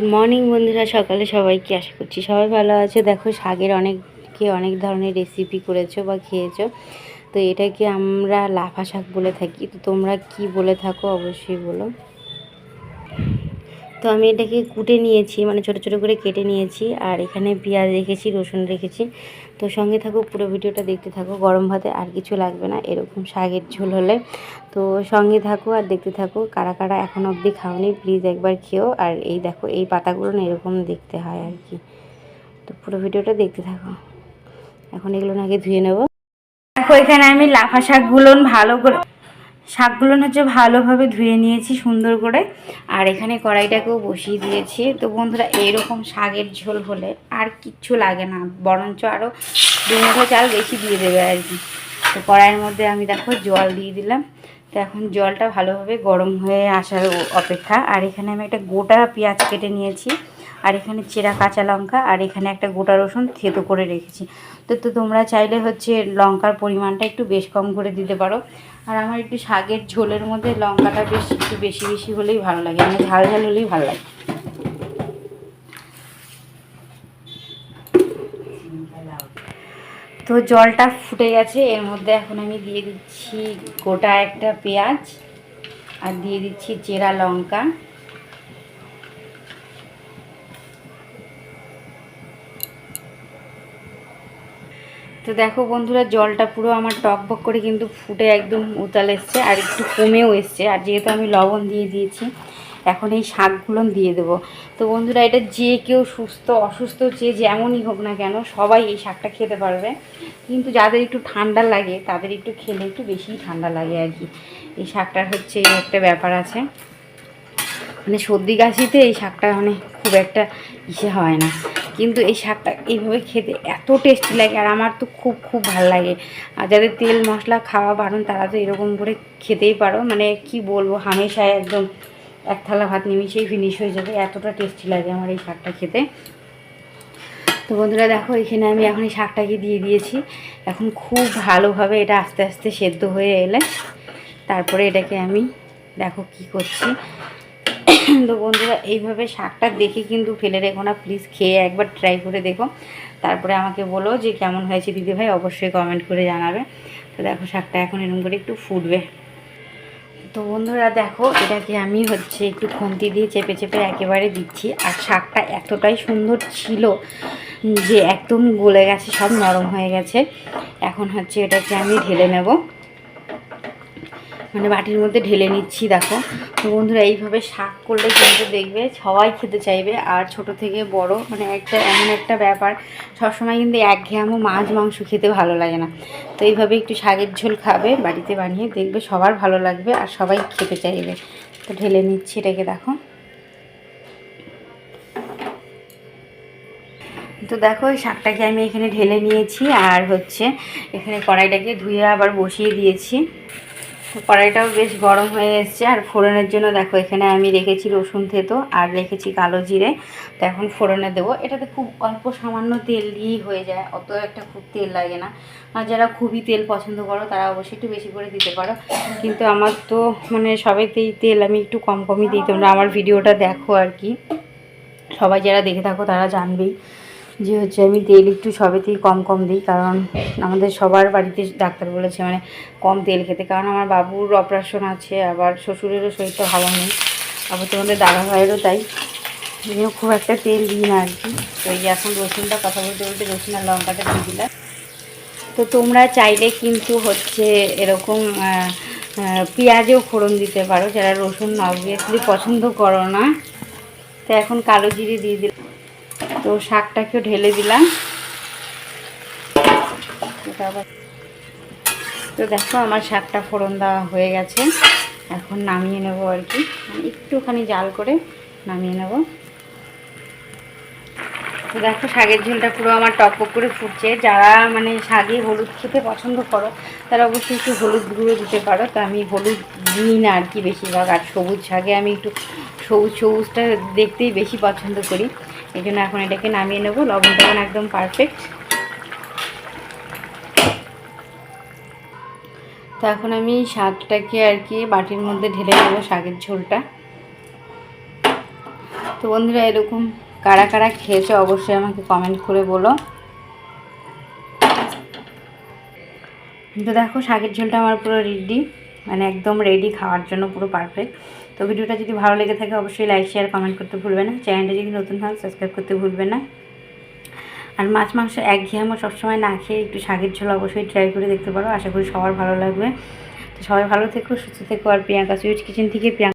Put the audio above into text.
Good morning বন্ধুরা। সকালে সবাইকে আশা করছি সবাই ভালো আছে। দেখো, শাকের অনেককে অনেক ধরনের রেসিপি করেছ বা খেয়েছো। তো এটাকে আমরা লাফা শাক বলে থাকি। তো তোমরা কি বলে থাকো, অবশ্যই বলো। তো আমি এটাকে কুটে নিয়েছি মানে ছোট ছোট করে কেটে নিয়েছি। আর এখানে পেঁয়াজ রেখেছি, রসুন রেখেছি। তো সঙ্গে থাকো পুরো ভিডিওটা দেখতে থাকো গরম ভাতে আর কিছু লাগবে না, এরকম শাকের ঝোল হলে। তো সঙ্গে থাকো আর দেখতে থাকো, কারা কারা এখন অবধি খাওনি প্লিজ একবার খেও। আর এই দেখো, এই পাতাগুলো না এরকম দেখতে হয় আর কি। তো পুরো ভিডিওটা দেখতে থাকো। এখন এগুলো আগে ধুয়ে নেব। দেখো, এখানে আমি লাফা শাকগুলো ভালো করে শাকগুলো হচ্ছে ভালোভাবে ধুয়ে নিয়েছি সুন্দর করে। আর এখানে কড়াইটাকেও বসিয়ে দিয়েছি। তো বন্ধুরা এইরকম শাকের ঝোল হলে আর কিচ্ছু লাগে না। বরঞ্চ আরও দু মুঠো চাল বেশি দিয়ে দেবে আর কি। তো কড়াইয়ের মধ্যে আমি দেখো জল দিয়ে দিলাম। তো এখন জলটা ভালোভাবে গরম হয়ে আসার অপেক্ষা। আর এখানে আমি একটা গোটা পেঁয়াজ কেটে নিয়েছি। আর এখানে চেরা কাঁচা লঙ্কা আর এখানে একটা গোটা রসুন থেতো করে রেখেছি। তো তো তোমরা চাইলে হচ্ছে লঙ্কার পরিমাণটা একটু বেশ কম করে দিতে পারো। আর আমার একটু শাকের ঝোলের মধ্যে লঙ্কাটা বেশ একটু বেশি বেশি হলেই ভালো লাগে। মানে ঝাল ঝাল হলেই ভালো লাগে। তো জলটা ফুটে গেছে, এর মধ্যে এখন আমি দিয়ে দিচ্ছি গোটা একটা পেঁয়াজ আর দিয়ে দিচ্ছি চেরা লঙ্কা। তো দেখো বন্ধুরা, জলটা পুরো আমার টকবক করে কিন্তু ফুটে একদম উতাল এসছে আর একটু কমেও এসছে। আর যেহেতু আমি লবণ দিয়ে দিয়েছি, এখন এই শাকগুলো দিয়ে দেবো। তো বন্ধুরা, এটা যে কেউ সুস্থ, অসুস্থ যে যেমনই হোক না কেন, সবাই এই শাকটা খেতে পারবে। কিন্তু যাদের একটু ঠান্ডা লাগে, তাদের একটু খেলে একটু বেশিই ঠান্ডা লাগে আর কি। এই শাকটার হচ্ছে একটা ব্যাপার আছে। মানে সর্দি কাশিতে এই শাকটা মানে খুব একটা ইসে হয় না। কিন্তু এই শাকটা এইভাবে খেতে এত টেস্টি লাগে আর আমার তো খুব খুব ভালো লাগে। আর যাদের তেল মশলা খাওয়া বারণ, তারা তো এরকম করে খেতেই পারো। মানে কি বলব হামেশায় একদম এক থালা ভাত নিমিশেই ফিনিশ হয়ে যাবে। এতটা টেস্টি লাগে আমার এই শাকটা খেতে। তো বন্ধুরা, দেখো, এখানে আমি এখন এই শাকটাকে দিয়ে দিয়েছি। এখন খুব ভালোভাবে এটা আস্তে আস্তে সেদ্ধ হয়ে এলে তারপরে এটাকে আমি, দেখো কি করছি। তো বন্ধুরা, এইভাবে শাকটা দেখে কিন্তু ফেলে রেখো না। প্লিজ খেয়ে একবার ট্রাই করে দেখো। তারপরে আমাকে বলো যে কেমন হয়েছে দিদিভাই অবশ্যই কমেন্ট করে জানাবে। তো দেখো, শাকটা এখন এরকম করে একটু ফুটবে। তো বন্ধুরা, দেখো, এটাকে আমি হচ্ছে একটু খুন্তি দিয়ে চেপে চেপে একেবারে দিচ্ছি। আর শাকটা এতটাই সুন্দর ছিল যে একদম গলে গেছে, সব নরম হয়ে গেছে। এখন হচ্ছে এটাকে আমি ঢেলে নেব। মানে বাটির মধ্যে ঢেলে নিচ্ছি, দেখো। তো বন্ধুরা, এইভাবে শাক করলে কিন্তু দেখবে সবাই খেতে চাইবে। আর ছোট থেকে বড় মানে একটা এমন একটা ব্যাপার, সবসময় কিন্তু এক একঘেয়ামো মাছ, মাংস খেতে ভালো লাগে না। তো এইভাবে একটু শাকের ঝোল খাবে, বাড়িতে বানিয়ে দেখবে সবার ভালো লাগবে আর সবাই খেতে চাইবে। তো ঢেলে নিচ্ছি এটাকে, দেখো। তো দেখো, এই শাকটাকে আমি এখানে ঢেলে নিয়েছি আর হচ্ছে এখানে কড়াইটাকে ধুয়ে আবার বসিয়ে দিয়েছি। কড়াইটাও বেশ গরম হয়ে এসছে। আর ফোড়নের জন্য দেখো, এখানে আমি রেখেছি রসুন থেতো আর রেখেছি কালো জিরে। তো এখন ফোড়নে দেবো। এটাতে খুব অল্প সামান্য তেল দিয়েই হয়ে যায়, অত একটা খুব তেল লাগে না। আর যারা খুবই তেল পছন্দ করো, তারা অবশ্যই একটু বেশি করে দিতে পারো। কিন্তু আমার তো মানে সবাইতেই তেল আমি একটু কম কমই দিই। তোমরা আমার ভিডিওটা দেখো আর কি। সবাই যারা দেখে থাকো, তারা জানবেই। যে হচ্ছে আমি তেল একটু সবেতেই কম কম দিই, কারণ আমাদের সবার বাড়িতে ডাক্তার বলেছে মানে কম তেল খেতে। কারণ আমার বাবুর অপারেশন আছে, আবার শ্বশুরেরও শরীরটা ভালো নেই। আবার তোমাদের দাদা ভাইয়েরও তাই। জন্য খুব একটা তেল দিই না আর কি। তো এই এখন রসুনটা, কথা বলতে বলতে রসুন আর লঙ্কাটা দিয়ে দিলাম। তো তোমরা চাইলে কিন্তু হচ্ছে এরকম পেঁয়াজেও ফোড়ন দিতে পারো। যারা রসুন অবভিয়াসলি পছন্দ করো না। তো এখন কালো জিরে দিয়ে দিলাম। তো শাকটাকেও ঢেলে দিলাম। তো দেখো আমার শাকটা ফোড়ন দেওয়া হয়ে গেছে। এখন নামিয়ে নেব আর কি। একটুখানি জাল করে নামিয়ে নেব। তো দেখো শাকের ঝোলটা পুরো আমার টকপক করে ফুটছে। যারা মানে শাকে হলুদ খেতে পছন্দ করো, তারা অবশ্যই একটু হলুদ গুঁড়ো দিতে পারো। তো আমি হলুদ দিই না আর কি বেশিরভাগ। আর সবুজ শাকে আমি একটু সবুজ সবুজটা দেখতেই বেশি পছন্দ করি। এই জন্য এখন এটাকে নামিয়ে নেব। লবণটা একদম পারফেক্ট তো এখন আমি শাকটাকে আর কি বাটির মধ্যে ঢেলে নেব শাকের ঝোলটা। তো বন্ধুরা, এরকম কারা কারা খেয়েছে অবশ্যই আমাকে কমেন্ট করে বলো। তো দেখো, শাকের ঝোলটা আমার পুরো রেডি মানে একদম রেডি খাওয়ার জন্য পুরো পারফেক্ট তো ভিডিওটা যদি ভালো লেগে থাকে, অবশ্যই লাইক শেয়ার কমেন্ট করতে ভুলবে না। চ্যানেলটা যদি নতুন হয় সাবস্ক্রাইব করতে ভুলবে না। আর মাছ, মাংস এক ঘেয়ামো সবসময় না খেয়ে একটু শাকের ঝোল অবশ্যই ট্রাই করে দেখতে পারো। আশা করি সবার ভালো লাগবে। তো সবাই ভালো থেকো, সুস্থ থেকো। আর প্রিয়াঙ্কা সুইট কিচেন থেকে প্রিয়াঙ্কা